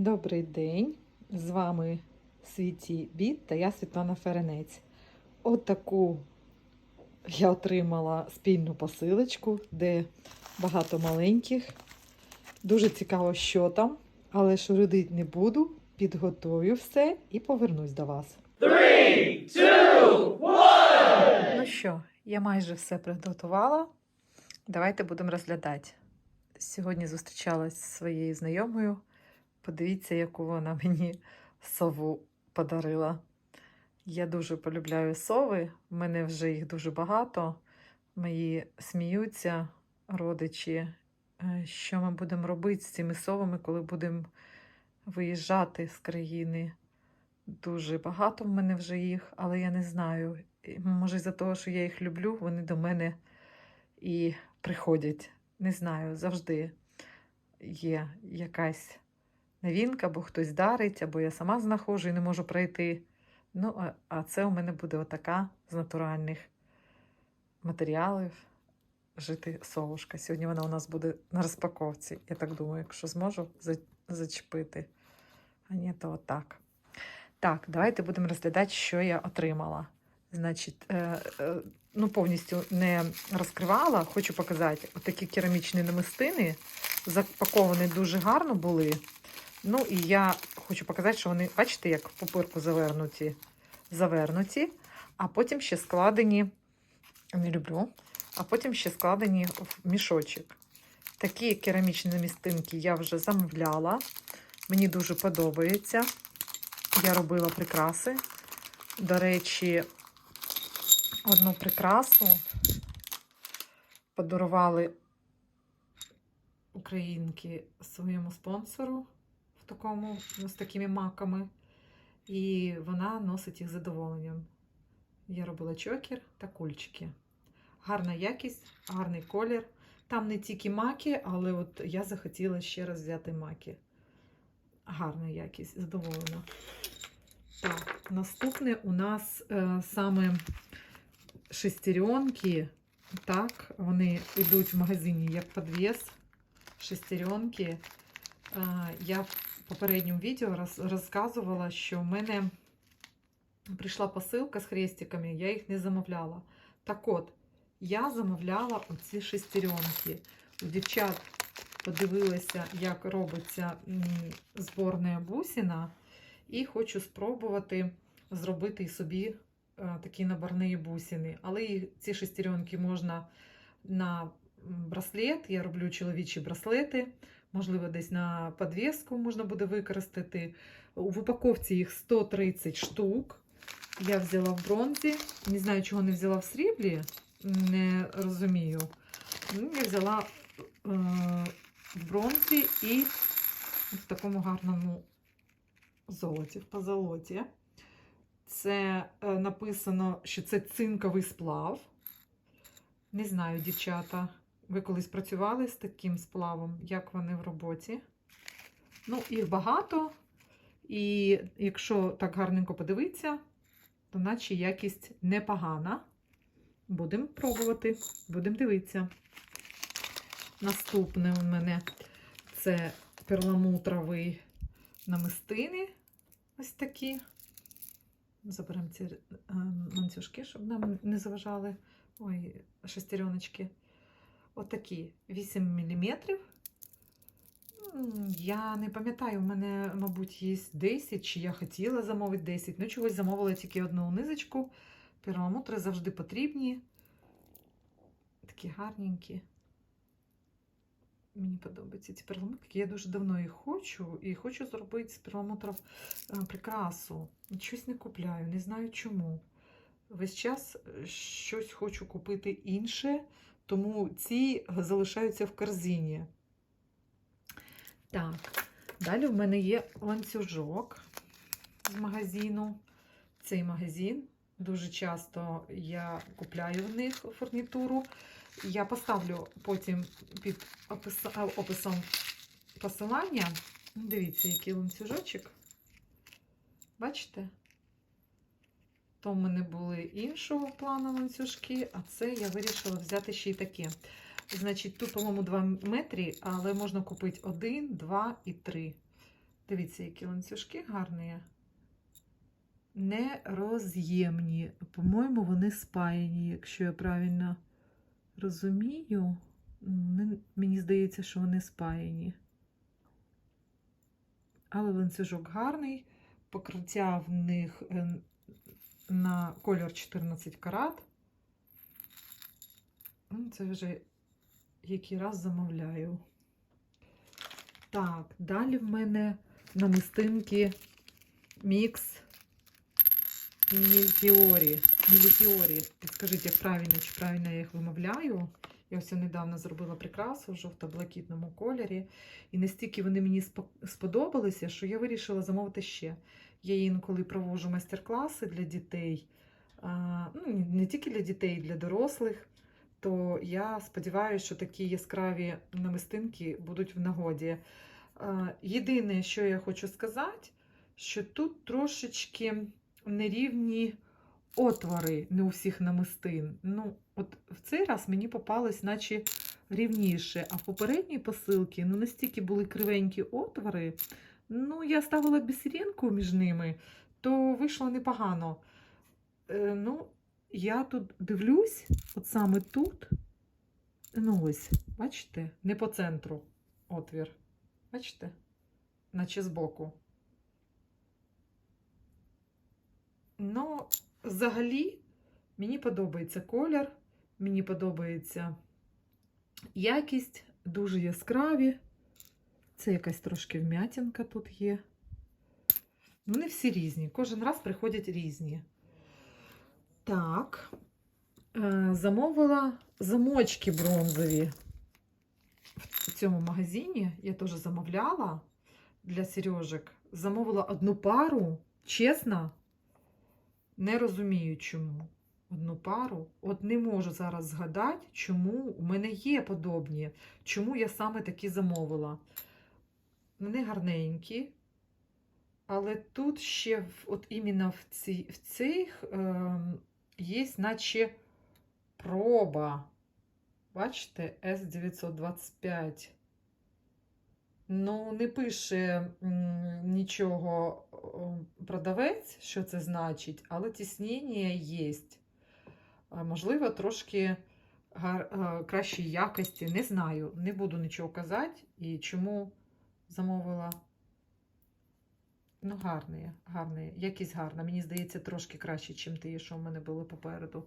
Добрий день! З вами Світі Біт та я Світлана Ференець. Отаку я отримала спільну посилочку, де багато маленьких. Дуже цікаво, що там, але шурудить не буду. Підготую все і повернусь до вас. Three, two, one! Ну що, я майже все приготувала. Давайте будемо розглядати. Сьогодні зустрічалась зі своєю знайомою. Подивіться, яку вона мені сову подарила. Я дуже полюбляю сови, в мене вже їх дуже багато. Мої сміються, родичі. Е, Що ми будемо робити з цими совами, коли будемо виїжджати з країни? Дуже багато в мене вже їх, але я не знаю. Може, за того, що я їх люблю, вони до мене і приходять. Не знаю, завжди є якась новинка, або хтось дарить, або я сама знаходжу і не можу пройти. Ну, а, а це у мене буде отака з натуральних матеріалів жити совушка. Сьогодні вона у нас буде на розпаковці. Я так думаю, якщо зможу зачепити. А ні, то отак. Так, давайте будемо розглядати, що я отримала. Значить, е, е, ну повністю не розкривала. Хочу показати отакі керамічні намистини. Запаковані дуже гарно були. Ну і я хочу показати, що вони, бачите, як в пупирку завернуті, завернуті, а потім ще складені, не люблю, а потім ще складені в мішочок. Такі керамічні намістинки я вже замовляла. Мені дуже подобається. Я робила прикраси. До речі, одну прикрасу подарували українки своєму спонсору такому, ну, з такими маками. І вона носить їх задоволенням. Я робила чокер та кульчики. Гарна якість, гарний колір. Там не тільки маки, але от я захотіла ще раз взяти маки. Гарна якість, задоволена. Так, наступне у нас е, саме шестеренки. Так, вони йдуть в магазині як підвес. Шестеренки. Е, я попередньому відео роз, розказувала, що в мене прийшла посилка з хрестиками, я їх не замовляла. Так от, я замовляла оці шестеренки. У дівчат подивилася, як робиться зборна бусина, і хочу спробувати зробити собі е, такі наборні бусини. Але ці шестеренки можна на браслет. Я роблю чоловічі браслети. Можливо, десь на підвіску можна буде використати. В упаковці їх 130 штук. Я взяла в бронзі. Не знаю, чого не взяла в сріблі. Не розумію. Ну, Я взяла е, в бронзі і в такому гарному золоті, в позолоті. Це е, написано, що це цинковий сплав. Не знаю, дівчата, ви колись працювали з таким сплавом, як вони в роботі. Ну, їх багато. І якщо так гарненько подивитися, то наче якість непогана. Будемо пробувати, будемо дивитися. Наступне у мене це перламутровий намистини. Ось такі. Заберемо ці е, ланцюжки, щоб нам не заважали. Ой, шестереночки. Отакі 8 мм. Я не пам'ятаю, у мене, мабуть, є 10, чи я хотіла замовити 10. Ну, чогось замовила тільки одну низочку. Перламутри завжди потрібні. Такі гарненькі. Мені подобаються ці перламутрики. Я дуже давно їх хочу і хочу зробити з перламутрів е, прикрасу. Щось не купляю, не знаю чому. Весь час щось хочу купити інше, тому ці залишаються в корзині. Так, далі в мене є ланцюжок з магазину. Цей магазин. Дуже часто я купляю в них фурнітуру. Я поставлю потім під опис- е, описом посилання. Дивіться, який ланцюжочок. Бачите? То в мене були іншого плану ланцюжки, а це я вирішила взяти ще й таке. Значить, тут, по-моєму, 2 метри, але можна купити 1, 2 і 3. Дивіться, які ланцюжки гарні. Нероз'ємні. По-моєму, вони спаяні, якщо я правильно розумію. Мені здається, що вони спаяні. Але ланцюжок гарний. Покриття в них е, на кольор 14 карат. Ну, Це вже який раз замовляю. Так, далі в мене намистинки мікс Мілфіорі. Міліфіорі. Підскажіть, як правильно, чи правильно я їх вимовляю. Я ось недавно зробила прикрасу в жовто-блакитному кольорі. І настільки вони мені сподобалися, що я вирішила замовити ще. Я інколи проводжу майстер-класи для дітей. Ну, не тільки для дітей, для дорослих. То я сподіваюся, що такі яскраві намистинки будуть в нагоді. Єдине, що я хочу сказати, що тут трошечки нерівні отвори не у всіх намистин. Ну, от в цей раз мені попалось, наче рівніше. А в попередній посилці ну, настільки були кривенькі отвори. Ну, я ставила бісерінку між ними, то вийшло непогано. Е, ну, я тут дивлюсь, от саме тут. Ну, ось, бачите, не по центру отвір. Бачите? Наче збоку. Ну, взагалі, мені подобається колір, мені подобається якість, дуже яскраві. Це якась трошки вмятинка тут є. Вони всі різні, кожен раз приходять різні. Так, е, замовила замочки бронзові в цьому магазині. Я теж замовляла для сережок. Замовила одну пару, чесно, не розумію чому. Одну пару. От не можу зараз згадати, чому у мене є подобні, чому я саме такі замовила. Вони гарненькі, але тут ще от іменно в, ці, в цих е, є, наче проба. Бачите, С925. Ну, не пише нічого продавець, що це значить, але тіснення є. Можливо, трошки гар, е, кращої якості. Не знаю, не буду нічого казати. І чому замовила. Ну, гарний, гарний, якість гарна. Мені здається, трошки краще, ніж ті, що в мене були попереду.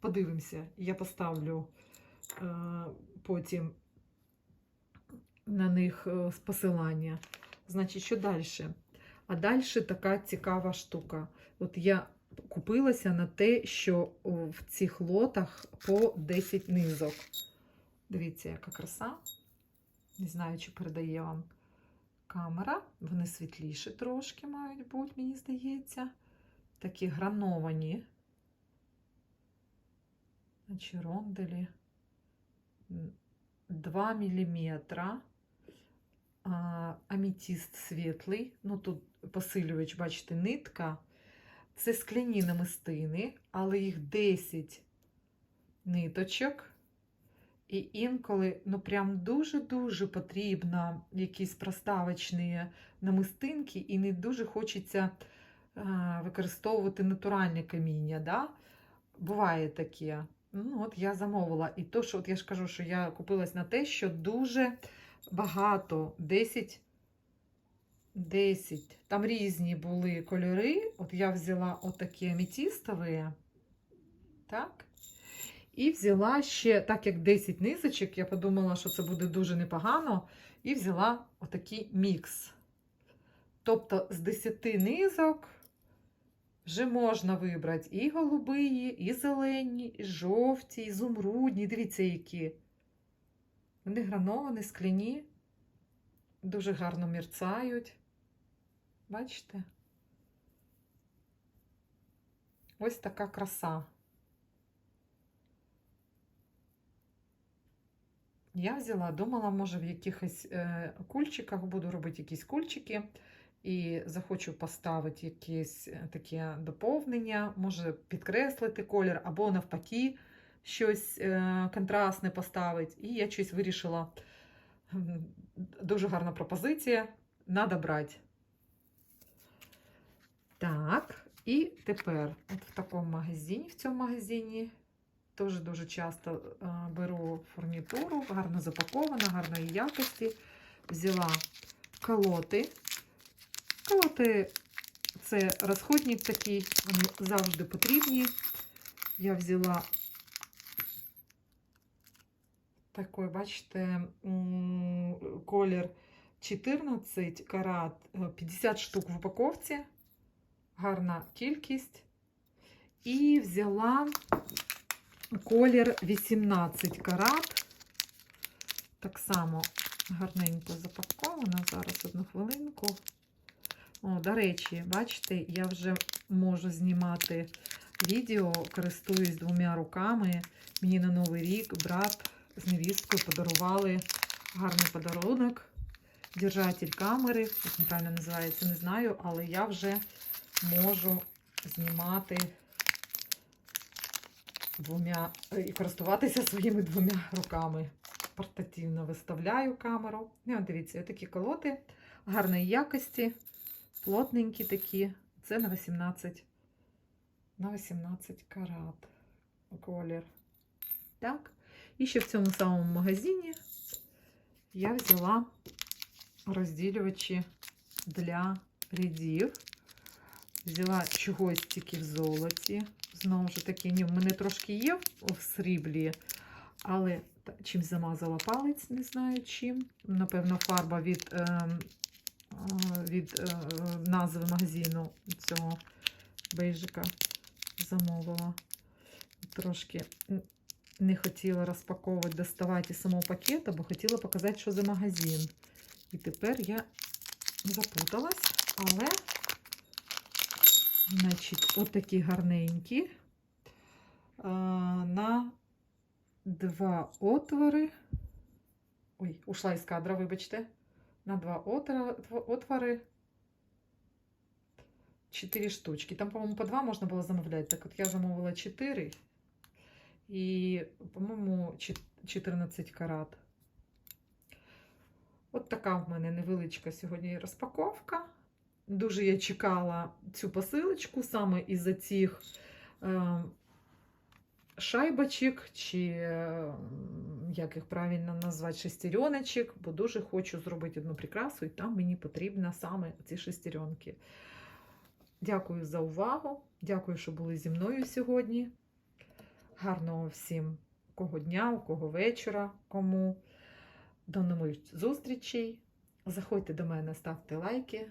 Подивимося, я поставлю е, потім на них е, посилання. Значить, що далі? А далі така цікава штука. От я купилася на те, що в цих лотах по 10 низок. Дивіться, яка краса. Не знаю, чи передає вам камера. Вони світліші трошки мають бути, мені здається. Такі грановані. Значить, ронделі. 2 мм. Амітіст світлий. Ну, тут посилювач, бачите, нитка. Це скляні намистини, але їх 10 ниточок. І інколи ну прям дуже-дуже потрібно якісь проставочні намистинки, і не дуже хочеться а, використовувати натуральне каміння. Да? Буває таке. Ну, от я замовила. І то, що от я ж кажу, що я купилась на те, що дуже багато 10. 10. Там різні були кольори. От я взяла отакі аметистові. Так. І взяла ще, так як 10 низочок, я подумала, що це буде дуже непогано. І взяла отакий мікс. Тобто з 10 низок вже можна вибрати і голубиї, і зелені, і жовті, і зумрудні. Дивіться, які. Вони грановані, скляні, дуже гарно мерцають. Бачите? Ось така краса. Я взяла, думала, може, в якихось е, кульчиках буду робити якісь кульчики. І захочу поставити якесь е, таке доповнення, може підкреслити колір, або навпаки, щось е, контрастне поставити. І я щось вирішила. Дуже гарна пропозиція. Надо брати. Так, і тепер от в такому магазині, в цьому магазині теж дуже часто беру фурнітуру, гарно запакована, гарної якості. Взяла колоти. Колоти це розходник такий, вони завжди потрібні. Я взяла такий, бачите, колір 14 карат, е, 50 штук в упаковці. Гарна кількість. І взяла колір 18 карат. Так само гарненько запакована. Зараз одну хвилинку. О, до речі, бачите, я вже можу знімати відео, користуюсь двома руками. Мені на Новий рік брат з невісткою подарували гарний подарунок. Держатель камери, як правильно називається, не знаю, але я вже можу знімати двома і користуватися своїми двома руками. Портативно виставляю камеру. І от дивіться, такі колоти гарної якості, плотненькі такі. Це на 18, на 18 карат колір. Так. І ще в цьому самому магазині я взяла розділювачі для рядів. Взяла чогось тільки в золоті. Знову ж таки, ні, в мене трошки є в сріблі, але чим замазала палець, не знаю чим. Напевно, фарба від, е, е, від е, назви магазину цього бейжика замовила. Трошки не хотіла розпаковувати, доставати самого пакета, бо хотіла показати, що за магазин. І тепер я запуталась, але, значить, отакі гарненькі. На два отвори. Ой, ушла із кадра, вибачте. На два отвори. Чотири штучки. Там, по-моєму, по два можна було замовляти. Так от я замовила чотири. І, по-моєму, 14 карат. От така в мене невеличка сьогодні розпаковка. Дуже я чекала цю посилочку саме із-за цих е, шайбочок, чи е, як їх правильно назвати, шестереночок, бо дуже хочу зробити одну прикрасу, і там мені потрібно саме ці шестеренки. Дякую за увагу. Дякую, що були зі мною сьогодні. Гарного всім кого дня, у кого вечора, кому. До нових зустрічей. Заходьте до мене, ставте лайки.